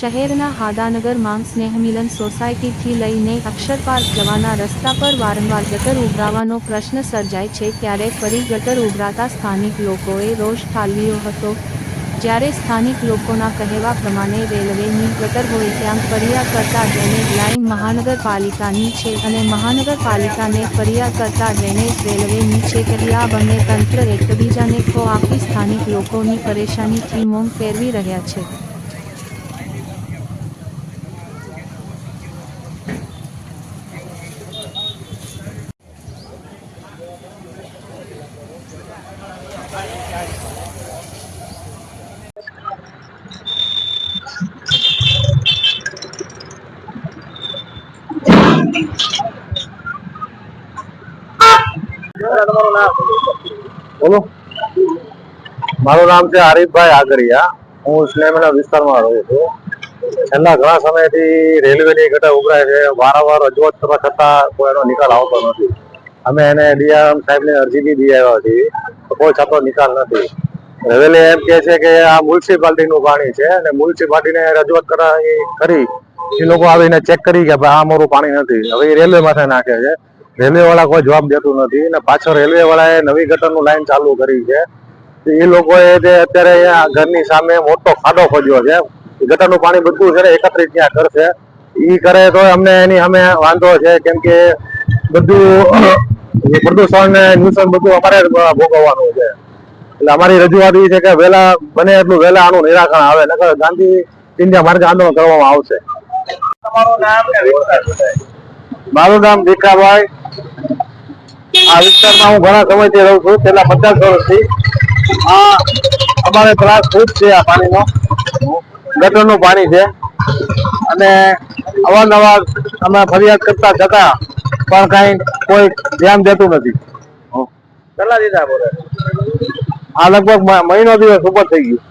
શહેરના હાદાનગર માંગ સ્નેહમિલન સોસાયટીથી લઈને અક્ષર પાર્ક જવાના રસ્તા પર વારંવાર ગટર ઉભરાવાનો પ્રશ્ન સર્જાય છે ત્યારે ફરી ગટર ઉભરાતા સ્થાનિક લોકોએ રોષ ઠાલવ્યો હતો. જ્યારે સ્થાનિક લોકોના કહેવા પ્રમાણે રેલવેની ગટર હોય ત્યાં ફરિયાદ કરતા ડ્રેનેજ લાઇન મહાનગરપાલિકાની છે અને મહાનગરપાલિકાને ફરિયાદ કરતા ડ્રેનેજ રેલવેની છે તેથી આ બંને તંત્ર એકબીજાને ખો આપી સ્થાનિક લોકોની પરેશાનીથી મોંગ ફેરવી રહ્યા છે. બોલો. મારું નામ છે હરીફભાઈ આગરિયા. હું સ્નેહના વિસ્તારમાં રહું છું. છેલ્લા ઘણા સમયથી રેલવેની ગટર ઉભરાય છે. વારંવાર રજૂઆત કરવા છતાં કોઈ એનો નિકાલ આવતો નથી. અમે એને ડીઆરએમ સાહેબને અરજી બી દી આવ્યા હતી કોઈ થતો નિકાલ નથી. રેલવે એમ કે છે કે આ મ્યુનિસિપાલિટીનું પાણી છે અને મ્યુનિસિપાલિટીને રજૂઆત કરાવી કરી. એ લોકો આવીને ચેક કરી કે ભાઈ આ અમારું પાણી નથી. હવે એ રેલવે માથે નાખે છે. રેલવે વાળા કોઈ જવાબ દેતું નથી અને પાછળ રેલવે વાળાએ નવી ગટરનું લાઈન ચાલુ કરી છે. એ લોકોએ જે અત્યારે અહીંયા ઘરની સામે મોટો ખાડો ખોદ્યો છે. ગટર ગટરનું પાણી બધું છે એકત્રિત ત્યાં કરશે ઈ કરે તો અમને એની અમે વાંધો છે કેમ કે બધું એ પ્રદૂષણ ને નુકસાન બધું અમારે ભોગવવાનું છે. એટલે અમારી રજૂઆત એ છે કે વહેલા બને એટલું વહેલા આનું નિરાકરણ આવે નકર ગાંધી ઇન્ડિયા માર્ગે આંદોલન કરવામાં આવશે. તમારું નામ વિસ્તાર મારું નામ ભીખાભાઈ આ વિસ્તારમાં હું ઘણા સમયથી રહું છું છેલ્લા પચાસ વર્ષથી. આ અમારે ત્રાસ ખૂબ છે આ પાણીનો. ગટરનું પાણી છે. અને અવારનવાર અમે ફરિયાદ કરતા છતાં પણ કઈ કોઈ ધ્યાન દેતું નથી. કેટલા દીધા બોલે? આ લગભગ મહિનો દિવસ ઉપર થઈ ગયું.